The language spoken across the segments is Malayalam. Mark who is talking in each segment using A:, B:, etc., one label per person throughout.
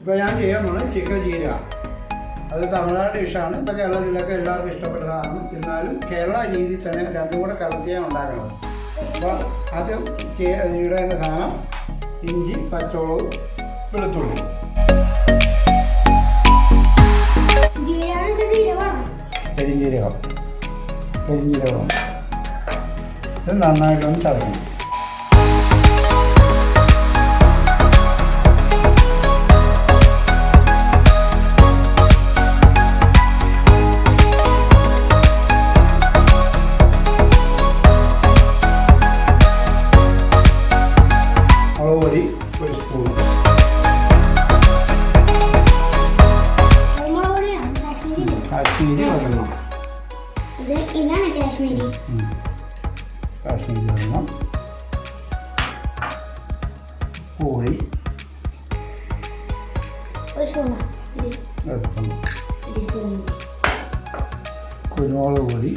A: ഇപ്പോൾ ഞാൻ ചെയ്യാൻ പോകുന്നത് ചിക്കൻ ചീര അത് തമിഴ്നാട് ഡിഷാണ് ഇപ്പോൾ കേരളത്തിലൊക്കെ എല്ലാവർക്കും ഇഷ്ടപ്പെട്ടതാണ്. എന്നാലും കേരള രീതിയിൽ തന്നെ രണ്ടും കൂടെ കലർത്തിയാണ് ഉണ്ടാക്കുന്നത്. അപ്പോൾ അത് ഇടേണ്ട സാധനം. ഇഞ്ചി പച്ചമുളകും വെളുത്തുള്ളി
B: ജീരകം പെരിഞ്ചീരകം.
A: പെരിഞ്ജീരകം പെരിഞ്ജീരകം ഇത് നന്നായിട്ടൊന്ന് ചതക്കണം.
B: കാശ്മീരി
A: വെള്ളം കോഴി കുരുമുളക് പൊടി.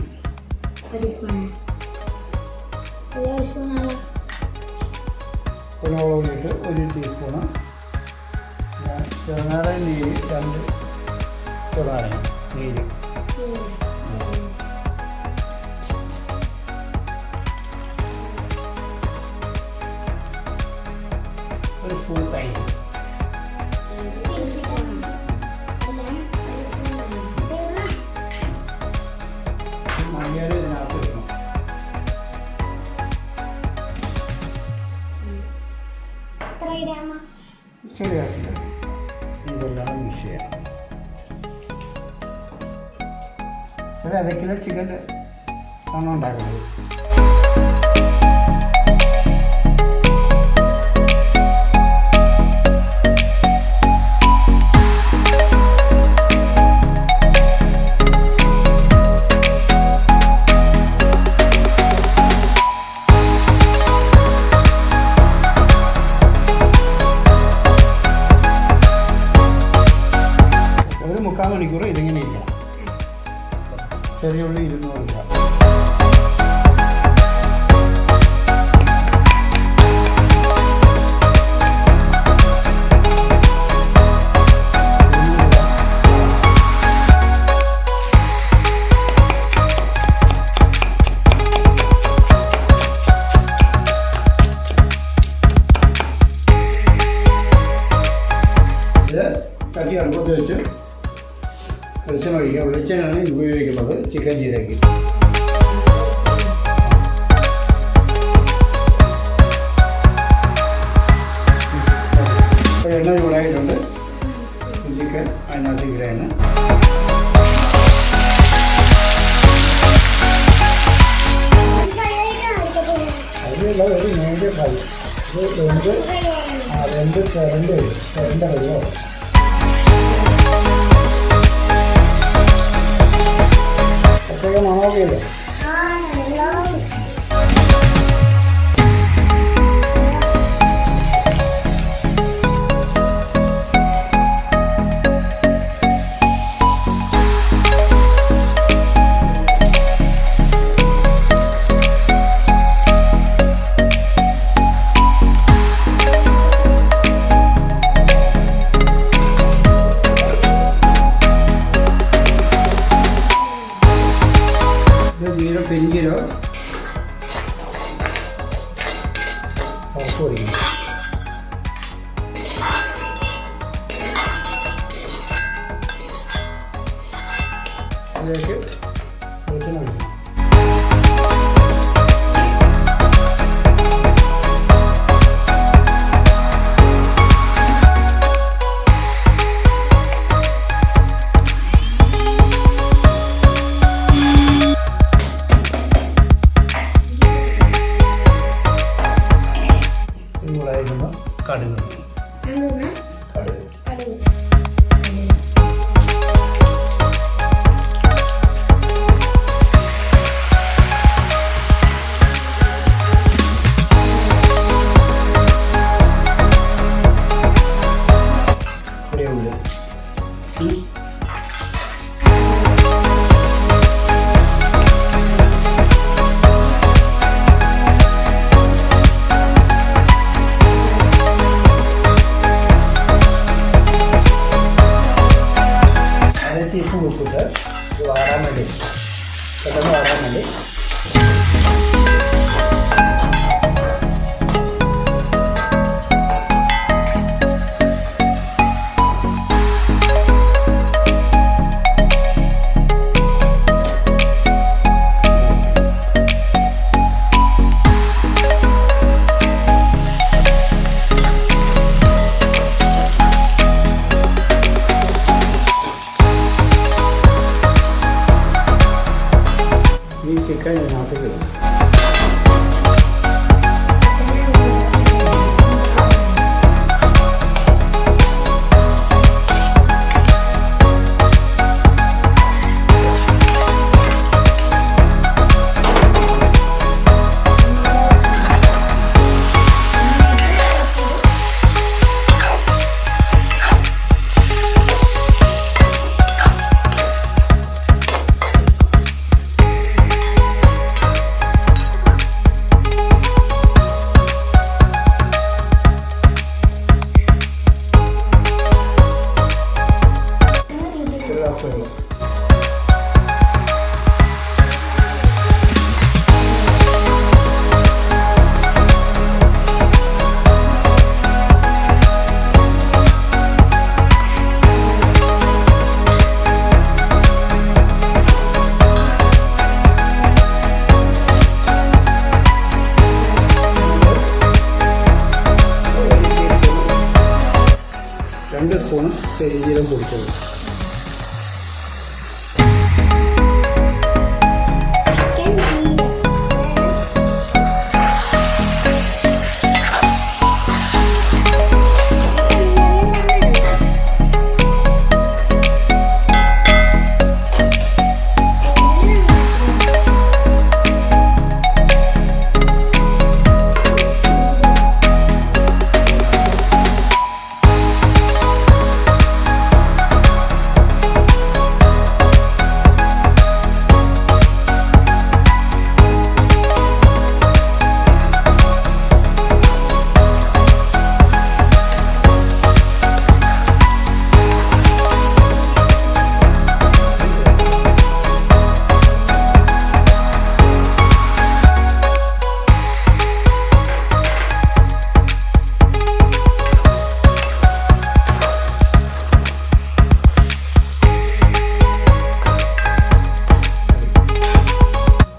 A: കുരുമുളക് പൊടിയിട്ട് ഒരു ടീസ്പൂണ്. ചെറുനാടൻ നീര് രണ്ട് ചെറുനാടൻ നീര് തൈര് മഞ്ഞൾ ഇതിനകത്ത് ഇടണം ശരിയാക്കില്ല ഇതെല്ലാം മിക്സ് ചെയ്യാം ഒരു അര കിലോ ചിക്കന്റെ ആണ് ഉണ്ടാക്കുന്നത്? കത്തി അടുപ്പത്ത് വെച്ച് വെളിച്ചെണ്ണ ഒഴിക്കുക. വെളിച്ചെണ്ണയാണ് ഉപയോഗിക്കുന്നത് ചിക്കൻ ഇപ്പോൾ എണ്ണ ചൂടായിട്ടുണ്ട്. ചിക്കൻ അതിനകത്ത് ഇടുകയാണ് അതിലുള്ള ഒരു നേരിയ ഫ്രൈ ഇത് രണ്ട് രണ്ട് രണ്ട് രണ്ട് വെള്ളം accessories. Like. you. います。se dividieron por.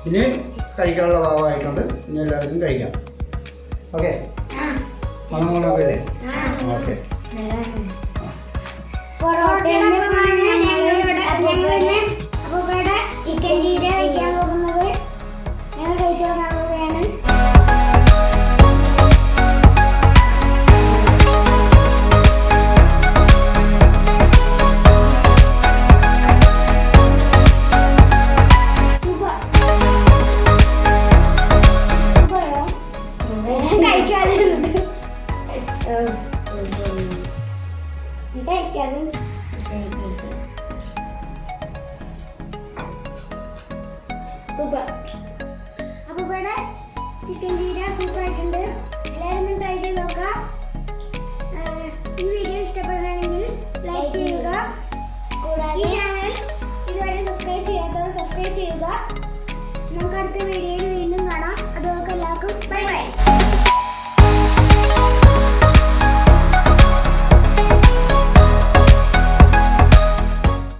A: ഇനി കഴിക്കാനുള്ള ഭാഗമായിട്ടുണ്ട്. ഇനി എല്ലാവർക്കും കഴിക്കാം. ഓക്കെ മണമോളൊക്കെ ഓക്കെ
B: ഞങ്ങൾ കഴിച്ചു തുടങ്ങാൻ കഴിക്കാതെ